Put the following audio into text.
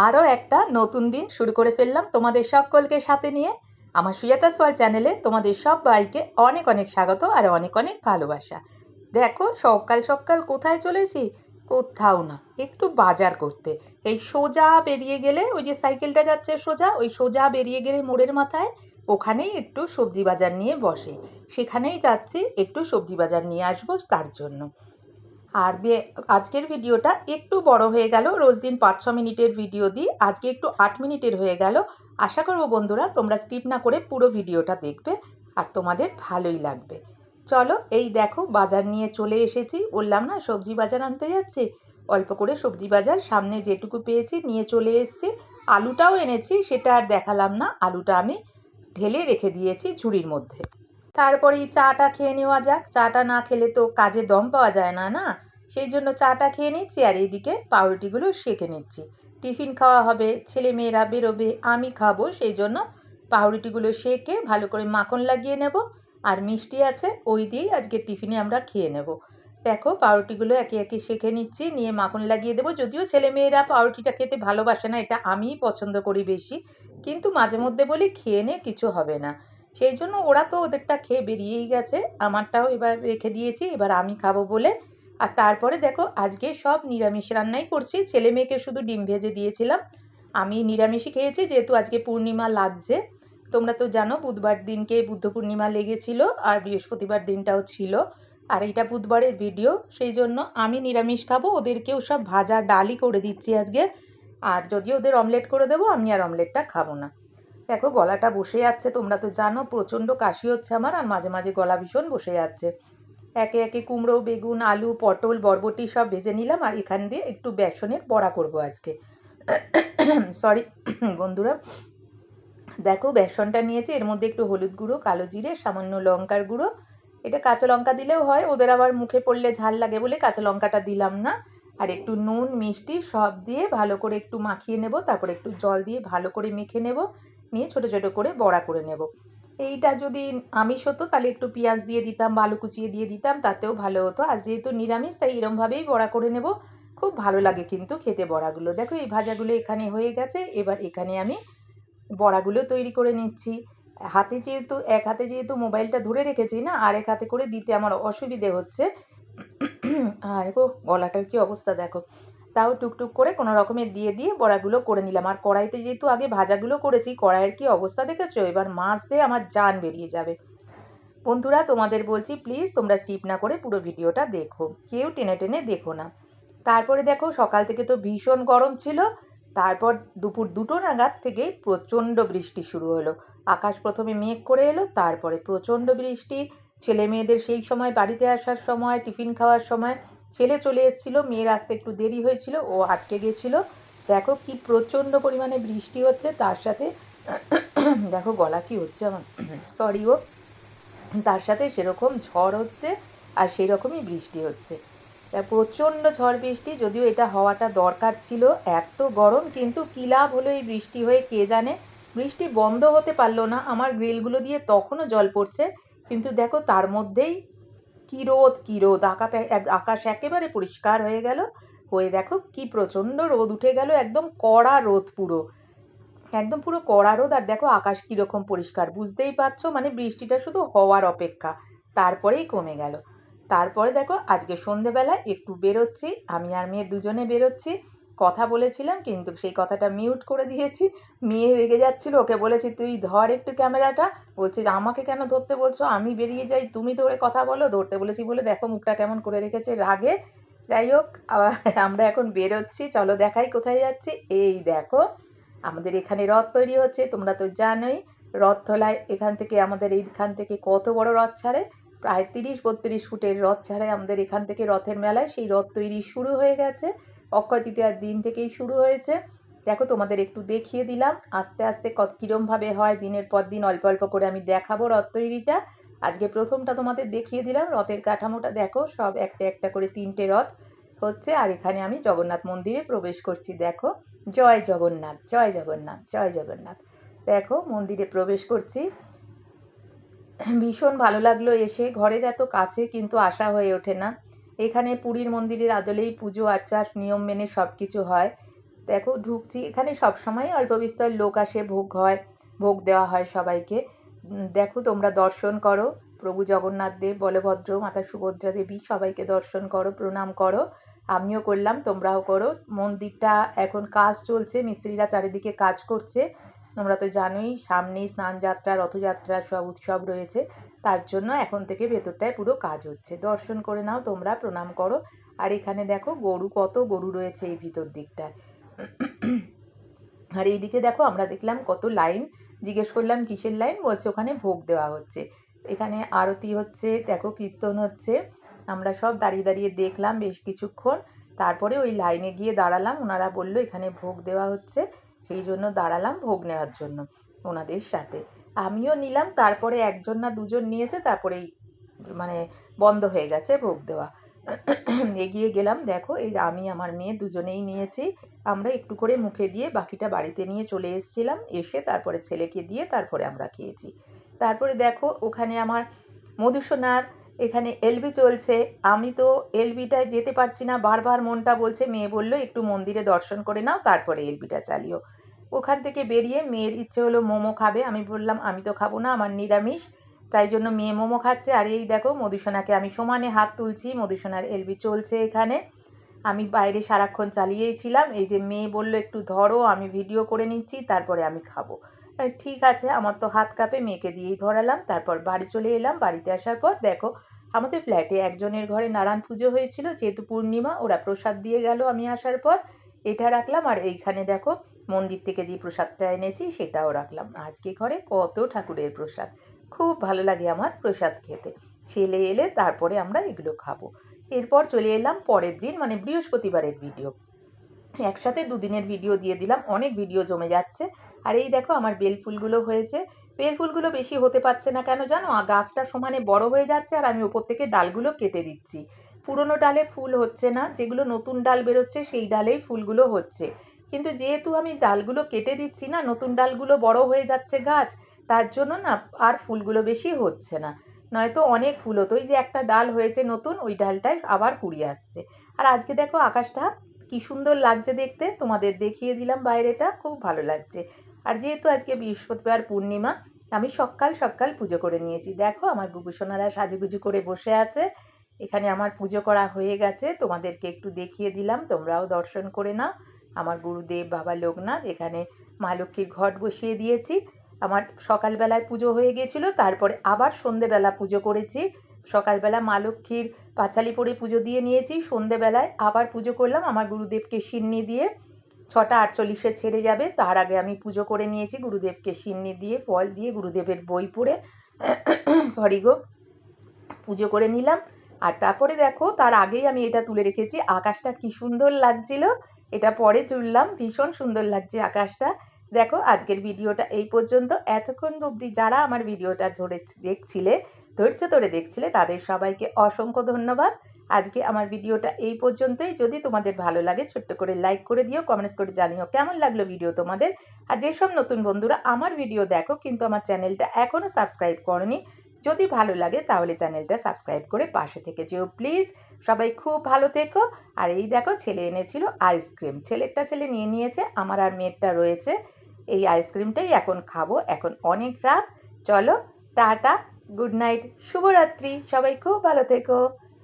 আরও একটা নতুন দিন শুরু করে ফেললাম তোমাদের সকলকে সাথে নিয়ে। আমার সুজাতা সোয়াল চ্যানেলে তোমাদের সব বাইকে অনেক অনেক স্বাগত আর অনেক অনেক ভালোবাসা। দেখো, সকাল সকাল কোথায় চলেছি? কোথাও না, একটু বাজার করতে। এই সোজা বেরিয়ে গেলে, ওই যে সাইকেলটা যাচ্ছে সোজা, ওই সোজা বেরিয়ে গেলে মোড়ের মাথায়, ওখানেই একটু সবজি বাজার নিয়ে বসে। সেখানেই যাচ্ছি, একটু সবজি বাজার নিয়ে আসব তার জন্য। আর আজকের ভিডিওটা একটু বড় হয়ে গেল। রোজ দিন পাঁচ ছ মিনিটের ভিডিও দিই। আজকে একটু আট মিনিটের হয়ে গেল। আশা করব বন্ধুরা তোমরা স্কিপ না করে পুরো ভিডিওটা দেখবে আর তোমাদের ভালোই লাগবে। চলো এই দেখো বাজার নিয়ে চলে এসেছি। বললাম না, সবজি বাজার আনতে যাচ্ছি? অল্প করে সবজি বাজার সামনে যেটুকু পেয়েছি নিয়ে চলে এসেছি। আলুটাও এনেছি, সেটা আর দেখালাম না। আলুটা আমি ঢেলে রেখে দিয়েছি ঝুড়ির মধ্যে। তারপরে চাটা খেয়ে নেওয়া যাক। চাটা না খেলে তো কাজে দম পাওয়া যায় না না? সেই জন্য চাটা খেয়ে নিচ্ছি আর এইদিকে পাউরুটিগুলো সেঁকে নিচ্ছি। টিফিন খাওয়া হবে, ছেলে মেয়েরা বেরোবে, আমি খাব, সেই জন্য পাউরুটিগুলো সেঁকে ভালো করে মাখন লাগিয়ে নেব আর মিষ্টি আছে ওই দিয়েই আজকে টিফিনে আমরা খেয়ে নেব। দেখো পাউরুটিগুলো একে একে সেঁকে নিচ্ছি, নিয়ে মাখন লাগিয়ে দেবো। যদিও ছেলে মেয়েরা পাউরুটিটা খেতে ভালোবাসে না, এটা আমিই পছন্দ করি বেশি। কিন্তু মাঝে মধ্যে বলি খেয়ে নে, কিছু হবে না। সেই জন্য ওরা তো ওদেরটা খেয়ে বেরিয়েই গেছে, আমারটাও এবার রেখে দিয়েছি, এবার আমি খাব বলে আর তারপরে দেখো, আজকে সব নিরামিষ রান্নাই করছি। ছেলে মেয়েকে শুধু ডিম ভেজে দিয়েছিলাম। আমি নিরামিষই খেয়েছি, যেহেতু আজকে পূর্ণিমা লাগছে। তোমরা তো জানো, বুধবার দিনকে বুদ্ধ পূর্ণিমা লেগেছিল আর বৃহস্পতিবার দিনটাও ছিল। আর এটা বুধবারের ভিডিও সেই জন্য আমি নিরামিষ খাব। ওদেরকেও সব ভাজা ডালই করে দিচ্ছি আজকে। আর যদি ওদের অমলেট করে দেবো, আমি আর অমলেটটা খাব না। দেখো, গলাটা বসে যাচ্ছে, তোমরা তো জানো, প্রচণ্ড কাশি হচ্ছে আমার, আর মাঝে মাঝে গলা ভীষণ বসে যাচ্ছে। একে একে কুমড়ো, বেগুন, আলু, পটল, বরবটি সব ভেজে নিলাম আর এখান দিয়ে একটু বেসনের বড়া করব আজকে। সরি বন্ধুরা। দেখো, বেসনটা নিয়েছি, এর মধ্যে একটু হলুদ গুঁড়ো, কালো জিরে, সামান্য লঙ্কার গুঁড়ো। এটা কাঁচা লঙ্কা দিলেও হয়, ওদের আবার মুখে পড়লে ঝাল লাগে বলে কাঁচা লঙ্কাটা দিলাম না। আর একটু নুন, মিষ্টি সব দিয়ে ভালো করে একটু মাখিয়ে নেব, তারপর একটু জল দিয়ে ভালো করে মেখে নেব, নিয়ে ছোট ছোট করে বড়া করে নেব। এইটা যদি আমিষ হতো, তাহলে একটু পেঁয়াজ দিয়ে দিতাম বা আলু কুচিয়ে দিয়ে দিতাম, তাতেও ভালো হতো। আর যেহেতু নিরামিষ, তাই এরমভাবেই বড়া করে নেব। খুব ভালো লাগে কিন্তু খেতে বড়াগুলো। দেখো, এই ভাজাগুলো এখানে হয়ে গেছে। এবার এখানে আমি বড়াগুলো তৈরি করে নিচ্ছি। হাতে যেহেতু, এক হাতে যেহেতু মোবাইলটা ধরে রেখেছি না, আর এক হাতে করে দিতে আমার অসুবিধে হচ্ছে। আর গলাটার কি অবস্থা দেখো। তাও টুকটুক করে কোনো রকমের দিয়ে দিয়ে বড়াগুলো করে নিলাম। আর কড়াইতে যেহেতু আগে ভাজাগুলো করেছি, কড়াইয়ের কি অবস্থা দেখেছ? এবার মাছ দিয়ে আমার জান বেরিয়ে যাবে। বন্ধুরা, তোমাদের বলছি প্লিজ তোমরা স্কিপ না করে পুরো ভিডিওটা দেখো। কেউ টেনে টেনে দেখো না। তারপরে দেখো সকাল থেকে তো ভীষণ গরম ছিল। তারপর দুপুর দুটো নাগাদ থেকে প্রচণ্ড বৃষ্টি শুরু হলো। আকাশ প্রথমে মেঘ করে এলো, তারপরে প্রচণ্ড বৃষ্টি। ছেলে মেয়েদের সেই সময় বাড়িতে আসার সময়, টিফিন খাওয়ার সময় ছেলে চলে এসেছিল, মেয়ের আসতে একটু দেরি হয়েছিল, ও আটকে গেছিল। দেখো কি প্রচণ্ড পরিমাণে বৃষ্টি হচ্ছে, তার সাথে দেখো গলা কি হচ্ছে আমার। সরি ও তার সাথে সেরকম ঝড় হচ্ছে আর সেই রকমই বৃষ্টি হচ্ছে। প্রচণ্ড ঝড় বৃষ্টি, যদিও এটা হওয়াটা দরকার ছিল। এত গরম, কিন্তু কী লাভ হলো এই বৃষ্টি হয়ে, কে জানে? বৃষ্টি বন্ধ হতে পারল না, আমার গ্রিলগুলো দিয়ে তখনও জল পড়ছে। কিন্তু দেখো, তার মধ্যেই কী রোদ কী রোদ, আকাতে আকাশ একেবারে পরিষ্কার হয়ে গেল। হয়ে দেখো, কি প্রচণ্ড রোদ উঠে গেল, একদম কড়া রোদ পুরো। একদম পুরো কড়া রোদ, আর দেখো, আকাশ কীরকম পরিষ্কার, বুঝতেই পারছ? মানে বৃষ্টিটা শুধু হওয়ার অপেক্ষা, তারপরেই কমে গেল। তারপরে দেখো, আজকে সন্ধেবেলা একটু বেরোচ্ছি, আমি আর মেয়ে দুজনে বেরোচ্ছি। কথা বলেছিলাম, কিন্তু সেই কথাটা মিউট করে দিয়েছি। মেয়ে রেগে যাচ্ছিল, ওকে বলেছি, তুই ধর একটু ক্যামেরাটা। বলছে, আমাকে কেন ধরতে বলছো? আমি বেরিয়ে যাই, তুমি ধরে কথা বলো। ধরতে বলেছি বলে, দেখো, মুখটা কেমন করে রেখেছে রাগে? যাই হোক আমরা এখন বেরোচ্ছি। চলো দেখাই কোথায় যাচ্ছি। এই দেখো, আমাদের এখানে রথ তৈরি হচ্ছে, তোমরা তো জানোই, রথ তোলায় এখান থেকে, আমাদের এইখান থেকে কত বড় রথ ছাড়ে। প্রায় তিরিশ বত্রিশ ফুটের রথ ছাড়াই আমাদের এখান থেকে রথের মেলায় সেই রথ তৈরি শুরু হয়ে গেছে। অক্ষয় তৃতীয়ার দিন থেকেই শুরু হয়েছে। দেখো, তোমাদের একটু দেখিয়ে দিলাম। আস্তে আস্তে কত, কীরমভাবে হয় দিনের পর দিন অল্প অল্প করে আমি দেখাবো রথ তৈরিটা। আজকে প্রথমটা তোমাদের দেখিয়ে দিলাম। রথের কাঠামোটা দেখো, সব একটা একটা করে তিনটে রথ হচ্ছে। আর এখানে আমি জগন্নাথ মন্দিরে প্রবেশ করছি, দেখো। জয় জগন্নাথ জয় জগন্নাথ জয় জগন্নাথ। দেখো, মন্দিরে প্রবেশ করছি। ভীষণ ভালো লাগল এসে। ঘরের এত কাছে কিন্তু আসা হয়ে ওঠে না। এখানে পুরীর মন্দিরের আদলেই পুজো আচার নিয়ম মেনে সব কিছু হয়। দেখো, ঢুকছি। এখানে সবসময় অল্প বিস্তর লোক আসে, ভোগ হয়, ভোগ দেওয়া হয় সবাইকে। দেখো, তোমরা দর্শন করো। প্রভু জগন্নাথ দেব, বলভদ্র, মাতা সুভদ্রা দেবী, সবাইকে দর্শন করো, প্রণাম করো। আমিও করলাম, তোমরাও করো। মন্দিরটা এখন কাজ চলছে, মিস্ত্রিরা চারিদিকে কাজ করছে। তোমরা তো জানোই, সামনেই স্নানযাত্রা, রথযাত্রা, সব উৎসব রয়েছে। তার জন্য এখন থেকে ভেতরটায় পুরো কাজ হচ্ছে। দর্শন করে নাও তোমরা, প্রণাম করো। আর এখানে দেখো, গরু কত গরু রয়েছে এই ভিতর দিকটায়। আর এইদিকে দেখো, আমরা দেখলাম কত লাইন। জিজ্ঞেস করলাম, কিসের লাইন? বলছে, ওখানে ভোগ দেওয়া হচ্ছে। এখানে আরতি হচ্ছে, দেখো, কীর্তন হচ্ছে। আমরা সব দাঁড়িয়ে দাঁড়িয়ে দেখলাম বেশ কিছুক্ষণ। তারপরে ওই লাইনে গিয়ে দাঁড়ালাম। ওনারা বলল, এখানে ভোগ দেওয়া হচ্ছে। সেই জন্য দাঁড়ালাম ভোগ নেওয়ার জন্য ওনাদের সাথে। আমিও নিলাম, তারপরে একজন না দুজন নিয়েছে, তারপরেই মানে বন্ধ হয়ে গেছে ভোগ দেওয়া। এগিয়ে গেলাম, দেখো এই আমি, আমার মেয়ে দুজনেই নিয়েছি। আমরা একটু করে মুখে দিয়ে বাকিটা বাড়িতে নিয়ে চলে এসেছিলাম, এসে তারপরে ছেলেকে দিয়ে তারপরে আমরা খেয়েছি। তারপরে দেখো ওখানে আমার মধুসোনার এখানে এলবি চলছে। আমি তো এলবিটায় যেতে পারছি না। বারবার মনটা বলছে, মেয়ে বলল, একটু মন্দিরে দর্শন করে নাও, তারপরে এলবিটা চালিও। ওখান থেকে বেরিয়ে মেয়ের ইচ্ছে হলো মোমো খাবে। আমি বললাম, আমি তো খাব না, আমার নিরামিষ। তাই জন্য মেয়ে মোমো খাচ্ছে। আর এই দেখো মধুসোনাকে আমি সমানে হাত তুলছি। মধুসোনার এলবি চলছে এখানে। আমি বাইরে সারাক্ষণ চালিয়েই ছিলাম। এই যে মেয়ে বলল, একটু ধরো, আমি ভিডিও করে নিচ্ছি, তারপরে আমি খাব। ঠিক আছে, আমার তো হাত কাঁপে, মেয়েকে দিয়েই ধরালাম, তারপর বাড়ি চলে এলাম। বাড়িতে আসার পর দেখো, আমাদের ফ্ল্যাটে একজনের ঘরে নারায়ণ পুজো হয়েছিল, যেহেতু পূর্ণিমা, ওরা প্রসাদ দিয়ে গেল আমি আসার পর। এটা রাখলাম, আর এইখানে দেখো, মন্দির থেকে যে প্রসাদটা এনেছি, সেটাও রাখলাম। আজকে ঘরে কত ঠাকুরের প্রসাদ, খুব ভালো লাগে আমার প্রসাদ খেতে। ছেলে এলে তারপরে আমরা এগুলো খাব। এরপর চলে এলাম পরের দিন মানে বৃহস্পতিবারের ভিডিও একসাথে দুদিনের ভিডিও দিয়ে দিলাম, অনেক ভিডিও জমে যাচ্ছে। আর এই দেখো আমার বেল ফুলগুলো হয়েছে। বেল ফুলগুলো বেশি হতে পারছে না কেন জানো? গাছটা সমানে বড় হয়ে যাচ্ছে আর আমি ওপর থেকে ডালগুলো কেটে দিচ্ছি। পুরনো ডালে ফুল হচ্ছে না, যেগুলো নতুন ডাল বেরোচ্ছে সেই ডালেই ফুলগুলো হচ্ছে। কিন্তু যেহেতু আমি ডালগুলো কেটে দিচ্ছি না, নতুন ডালগুলো বড় হয়ে যাচ্ছে গাছ, তার জন্য না আর ফুলগুলো বেশি হচ্ছে না। নয়তো অনেক ফুল হতো। ওই যে একটা ডাল হয়েছে নতুন, ওই ডালটায় আবার কুড়ি আসছে। আর আজকে দেখো আকাশটা কি সুন্দর লাগছে দেখতে, তোমাদের দেখিয়ে দিলাম বাইরেটা, খুব ভালো লাগছে। আর যেহেতু আজকে বৃহস্পতিবার পূর্ণিমা, আমি সকাল সকাল পুজো করে নিয়েছি। দেখো আমার গুগুসোনারা সাজুগুজু করে বসে আছে। এখানে আমার পুজো করা হয়ে গেছে, তোমাদেরকে একটু দেখিয়ে দিলাম, তোমরাও দর্শন করে নাও। আমার গুরুদেব বাবা লোকনাথ, এখানে মা লক্ষ্মীর ঘট বসিয়ে দিয়েছি। আমার সকালবেলায় পুজো হয়ে গিয়েছিল, তারপরে আবার সন্ধেবেলা পুজো করেছি। সকালবেলা মা লক্ষ্মীর পাঁচালি পরে পুজো দিয়ে নিয়েছি, সন্ধেবেলায় আবার পুজো করলাম, আমার গুরুদেবকে সিন্নি দিয়ে ছটা আটচল্লিশে ছেড়ে যাবে, তার আগে আমি পুজো করে নিয়েছি, গুরুদেবকে সিন্নি দিয়ে, ফল দিয়ে, গুরুদেবের বই পড়ে সরি গো, পুজো করে নিলাম। আর তারপরে দেখো, তার আগেই আমি এটা তুলে রেখেছি, আকাশটা কি সুন্দর লাগছিল, এটা পরে চুললাম ভীষণ সুন্দর লাগছে আকাশটা। দেখো, আজকের ভিডিওটা এই পর্যন্ত, এতক্ষণ অবধি যারা আমার ভিডিওটা ধরে দেখছিলে ধৈর্য ধরে দেখছিলে, তাদের সবাইকে অসংখ্য ধন্যবাদ। আজকে আমার ভিডিওটা এই পর্যন্তই। যদি তোমাদের ভালো লাগে, ছোট্ট করে লাইক করে দিও কমেন্টস করে জানিও কেমন লাগল ভিডিও তোমাদের। আর যেসব নতুন বন্ধুরা আমার ভিডিও দেখো, কিন্তু আমার চ্যানেলটা এখনও সাবস্ক্রাইব করনি, যদি ভালো লাগে তাহলে চ্যানেলটা সাবস্ক্রাইব করে পাশে থেকে যেও প্লিজ সবাই খুব ভালো থেকো। আর এই দেখো, ছেলে এনেছিল আইসক্রিম ছেলেরটা ছেলে নিয়ে নিয়েছে, আমার আর মেয়েরটা রয়েছে। এই আইসক্রিমটাই এখন খাব, এখন অনেক রাত। চলো, টাটা। গুড নাইট শুভরাত্রি সবাই খুব ভালো থেকো।